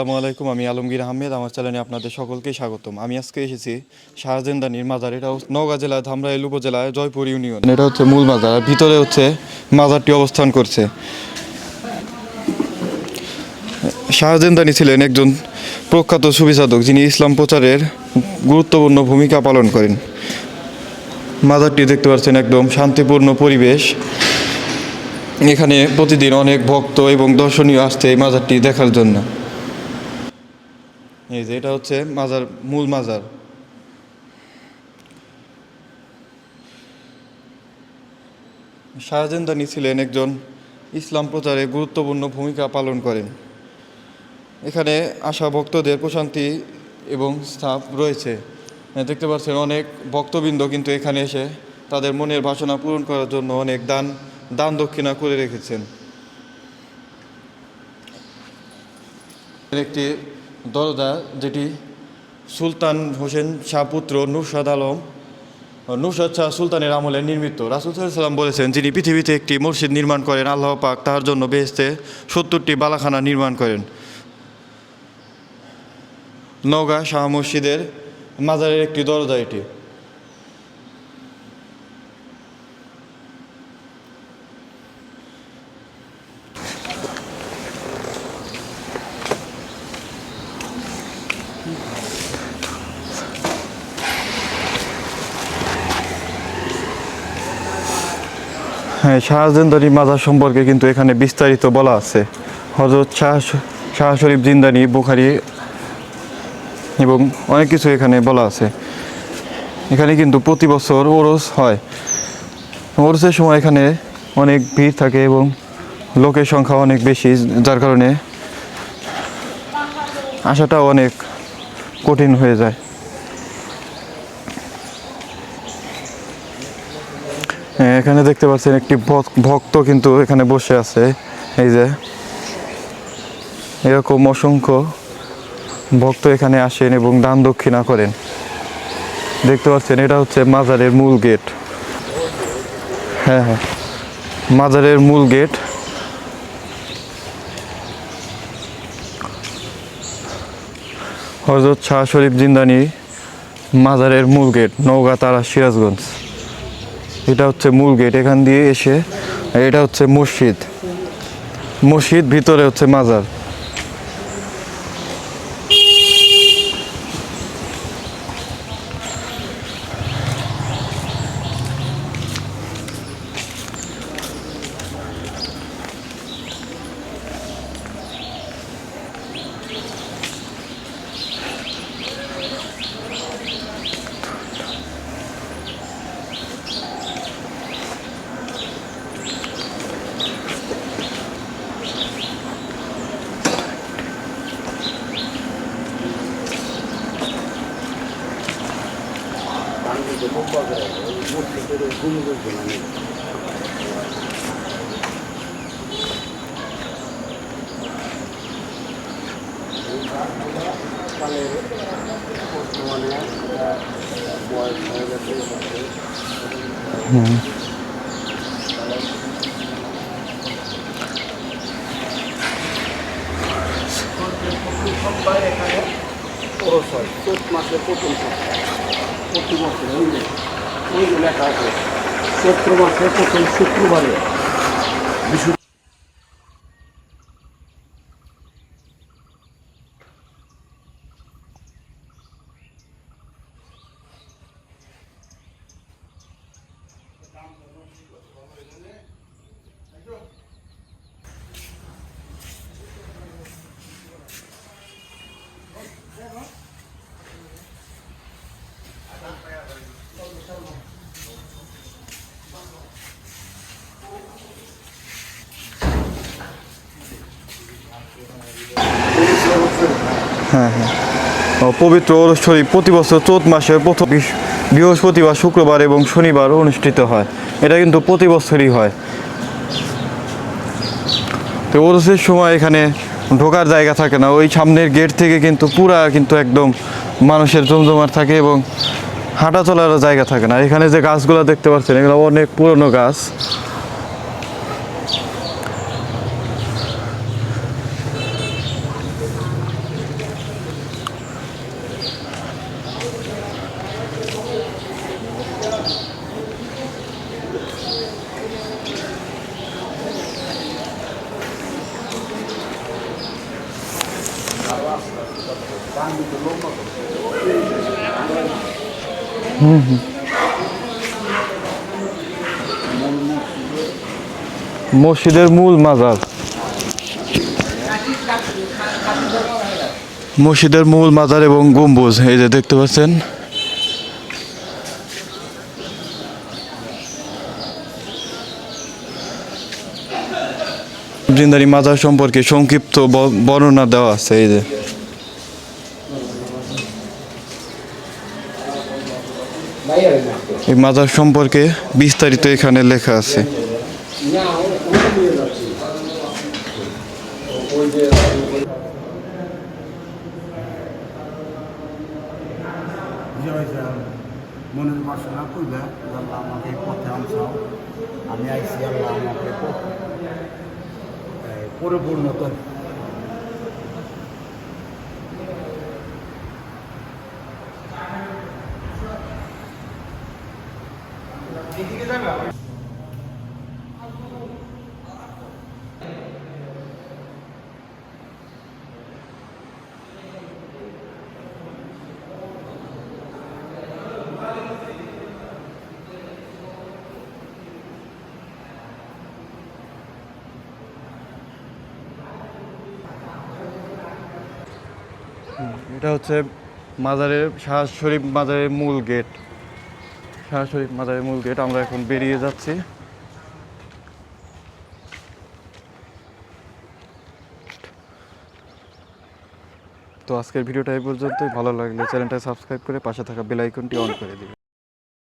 আসসালামু আলাইকুম, আমি আলমগীর আহমেদ, আমার চ্যানেলে আপনাদের সকলকে স্বাগতম। আমি আজকে এসেছি শাহজেন্দানির মাজার, এটা নওগাঁ জেলার ধামরাইল উপজেলায় জয়পুর ইউনিয়ন। এটা হচ্ছে মূল মাজার ভিতরে হচ্ছে মাজারটি অবস্থান করছে। শাহজেন্দানি ছিলেন একজন প্রখ্যাত সুবিসাধক যিনি ইসলাম প্রচারের গুরুত্বপূর্ণ ভূমিকা পালন করেন। মাজারটি দেখতে পাচ্ছেন একদম শান্তিপূর্ণ পরিবেশ। এখানে প্রতিদিন অনেক ভক্ত এবং দর্শনীয় আসছে এই মাজারটি দেখার জন্য। এই যে, এটা হচ্ছে মাজার, মূল মাজার। শাহজাহানি ছিলেন একজন ইসলাম প্রচারে গুরুত্বপূর্ণ ভূমিকা পালন করেন। এখানে আসা ভক্তদের প্রশান্তি এবং স্থাপ রয়েছে। দেখতে পাচ্ছেন অনেক ভক্তবৃন্দ কিন্তু এখানে এসে তাদের মনের বাসনা পূরণ করার জন্য অনেক দান দান দক্ষিণা করে রেখেছেন। একটি দরজা যেটি সুলতান হোসেন শাহ পুত্র নুরশাদ আলম নুরশাদ শাহ সুলতানের আমলে নির্মিত। রাসুল সাল্লাম বলেছেন, যিনি পৃথিবীতে একটি মসজিদ নির্মাণ করেন, আল্লাহ পাক তার জন্য বেহেস্তে সত্তরটি বালাখানা নির্মাণ করেন। নওগাঁ শাহ মসজিদের মাজারের একটি দরজা এটি। শাহজান্দানি মাজার সম্পর্কে কিন্তু এখানে বিস্তারিত বলা আছে। হজরত শাহ শাহ শরীফ জিন্দানি, বুখারি এবং অনেক কিছু এখানে বলা আছে। এখানে কিন্তু প্রতি বছর ওরস হয়। ওরসের সময় এখানে অনেক ভিড় থাকে এবং লোকের সংখ্যা অনেক বেশি, যার কারণে আসাটাও অনেক কঠিন হয়ে যায়। এখানে দেখতে পাচ্ছেন একটি ভক- ভক্ত কিন্তু এখানে বসে আছে। এই যে, এরকম অসংখ্য ভক্ত এখানে আসেন এবং দান দক্ষিণা করেন। দেখতে পাচ্ছেন, এটা হচ্ছে মাজারের মূল গেট। হ্যাঁ হ্যাঁ মাজারের মূল গেট। হজরত শাহ শরীফ জিন্দানি মাজারের মূল গেট, নওগাঁ তারা সিরাজগঞ্জ। এটা হচ্ছে মূল গেট এখান দিয়ে এসে এটা হচ্ছে মসজিদ। মসজিদ ভিতরে হচ্ছে মাজার। সপ্তাহে এখানে খরচ হয়। চৈত মাসের প্রথম সপ্তাহ। প্রতি বছর ওইগুলো ওইগুলো লেখা আছে চৈত্র মাসের প্রথম শুক্রবারে বিশু ও, পবিত্র ওরস শরীফ প্রতি বছর চৌত মাসে প্রথম বৃহস্পতিবার শুক্রবার এবং শনিবার অনুষ্ঠিত হয়। এটা কিন্তু প্রতি বছরই হয়। তো ওরসের সময় এখানে ঢোকার জায়গা থাকে না। ওই সামনের গেট থেকে কিন্তু পুরা কিন্তু একদম মানুষের জমজমাট থাকে এবং হাঁটা চলারও জায়গা থাকে না। এখানে যে গাছগুলো দেখতে পাচ্ছেন এগুলো অনেক পুরনো গাছ। মসজিদের মূল মাজার। মসজিদের মূল মাজার এবং গম্বুজ, এই যে দেখতে পাচ্ছেন। বৃন্দারি মাজার সম্পর্কে সংক্ষিপ্ত বর্ণনা দেওয়া আছে, এই যে। এই মাজার সম্পর্কে বিস্তারিত এখানে লেখা আছে। মনের বাসনা কইলা আল্লাহ আমাকে পথে আনছাও। আমি আইসি আল্লাহ আমাকে পরিপূর্ণত এটা হচ্ছে মাজারের শাহ শরীফ মাজারের মূল গেট। শাহ শরীফ মাজারের মূল গেট, আমরা এখন বেরিয়ে যাচ্ছি। তো আজকের ভিডিওটা এই পর্যন্তই। ভালো লাগলে চ্যানেলটা সাবস্ক্রাইব করে পাশে থাকা বেল আইকনটি অন করে দিবেন।